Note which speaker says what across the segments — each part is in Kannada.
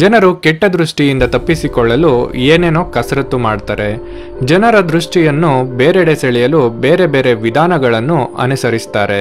Speaker 1: ಜನರು ಕೆಟ್ಟ ದೃಷ್ಟಿಯಿಂದ ತಪ್ಪಿಸಿಕೊಳ್ಳಲು ಏನೇನೋ ಕಸರತ್ತು ಮಾಡ್ತಾರೆ. ಜನರ ದೃಷ್ಟಿಯನ್ನು ಬೇರೆಡೆ ಸೆಳೆಯಲು ಬೇರೆ ಬೇರೆ ವಿಧಾನಗಳನ್ನು ಅನುಸರಿಸ್ತಾರೆ.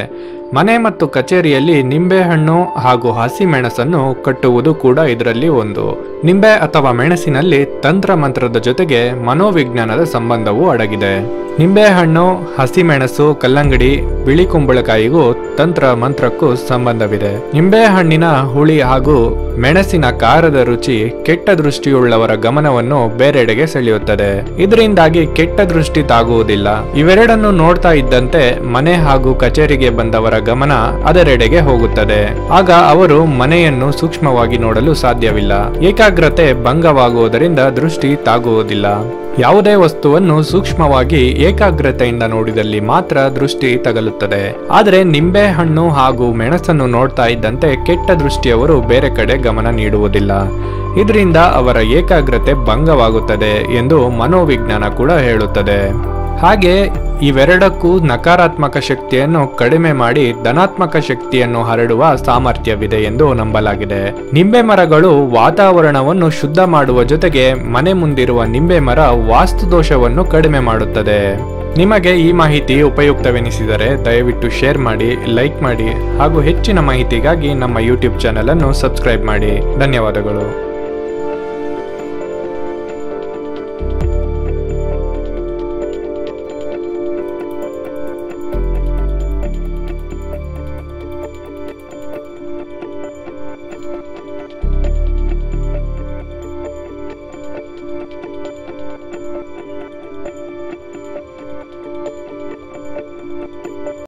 Speaker 1: ಮನೆ ಮತ್ತು ಕಚೇರಿಯಲ್ಲಿ ನಿಂಬೆಹಣ್ಣು ಹಾಗೂ ಹಸಿಮೆಣಸನ್ನು ಕಟ್ಟುವುದು ಕೂಡ ಇದರಲ್ಲಿ ಒಂದು. ನಿಂಬೆ ಅಥವಾ ಮೆಣಸಿನಲ್ಲಿ ತಂತ್ರ ಮಂತ್ರದ ಜೊತೆಗೆ ಮನೋವಿಜ್ಞಾನದ ಸಂಬಂಧವೂ ಅಡಗಿದೆ. ನಿಂಬೆಹಣ್ಣು, ಹಸಿಮೆಣಸು, ಕಲ್ಲಂಗಡಿ, ಬಿಳಿ ಕುಂಬಳಕಾಯಿಗೂ ತಂತ್ರ ಮಂತ್ರಕ್ಕೂ ಸಂಬಂಧವಿದೆ. ನಿಂಬೆಹಣ್ಣಿನ ಹುಳಿ ಹಾಗೂ ಮೆಣಸಿನ ಖಾರದ ರುಚಿ ಕೆಟ್ಟ ದೃಷ್ಟಿಯುಳ್ಳವರ ಗಮನವನ್ನು ಬೇರೆಡೆಗೆ ಸೆಳೆಯುತ್ತದೆ. ಇದರಿಂದಾಗಿ ಕೆಟ್ಟ ದೃಷ್ಟಿ ತಾಗುವುದಿಲ್ಲ. ಇವೆರಡನ್ನು ನೋಡ್ತಾ ಇದ್ದಂತೆ ಮನೆ ಹಾಗೂ ಕಚೇರಿಗೆ ಬಂದವರ ಗಮನ ಅದರೆಡೆಗೆ ಹೋಗುತ್ತದೆ. ಆಗ ಅವರು ಮನೆಯನ್ನು ಸೂಕ್ಷ್ಮವಾಗಿ ನೋಡಲು ಸಾಧ್ಯವಿಲ್ಲ. ಏಕಾಗ್ರತೆ ಭಂಗವಾಗುವುದರಿಂದ ದೃಷ್ಟಿ ತಾಗುವುದಿಲ್ಲ. ಯಾವುದೇ ವಸ್ತುವನ್ನು ಸೂಕ್ಷ್ಮವಾಗಿ ಏಕಾಗ್ರತೆಯಿಂದ ನೋಡಿದಲ್ಲಿ ಮಾತ್ರ ದೃಷ್ಟಿ ತಗಲುತ್ತದೆ. ಆದರೆ ನಿಂಬೆ ಹಣ್ಣು ಹಾಗೂ ಮೆಣಸನ್ನು ನೋಡ್ತಾ ಇದ್ದಂತೆ ಕೆಟ್ಟ ದೃಷ್ಟಿಯವರು ಬೇರೆ ಕಡೆ ಗಮನ ನೀಡುವುದಿಲ್ಲ. ಇದರಿಂದ ಅವರ ಏಕಾಗ್ರತೆ ಭಂಗವಾಗುತ್ತದೆ ಎಂದು ಮನೋವಿಜ್ಞಾನ ಕೂಡ ಹೇಳುತ್ತದೆ. ಹಾಗೆ ಇವೆರಡಕ್ಕೂ ನಕಾರಾತ್ಮಕ ಶಕ್ತಿಯನ್ನು ಕಡಿಮೆ ಮಾಡಿ ಧನಾತ್ಮಕ ಶಕ್ತಿಯನ್ನು ಹರಡುವ ಸಾಮರ್ಥ್ಯವಿದೆ ಎಂದು ನಂಬಲಾಗಿದೆ. ನಿಂಬೆ ಮರಗಳು ವಾತಾವರಣವನ್ನು ಶುದ್ಧ ಮಾಡುವ ಜೊತೆಗೆ ಮನೆ ಮುಂದಿರುವ ನಿಂಬೆ ಮರ ವಾಸ್ತು ದೋಷವನ್ನು ಕಡಿಮೆ ಮಾಡುತ್ತದೆ. ನಿಮಗೆ ಈ ಮಾಹಿತಿ ಉಪಯುಕ್ತವೆನಿಸಿದರೆ ದಯವಿಟ್ಟು ಶೇರ್ ಮಾಡಿ, ಲೈಕ್ ಮಾಡಿ ಹಾಗೂ ಹೆಚ್ಚಿನ ಮಾಹಿತಿಗಾಗಿ ನಮ್ಮ ಯೂಟ್ಯೂಬ್ ಚಾನೆಲ್ ಅನ್ನು ಸಬ್ಸ್ಕ್ರೈಬ್ ಮಾಡಿ. ಧನ್ಯವಾದಗಳು.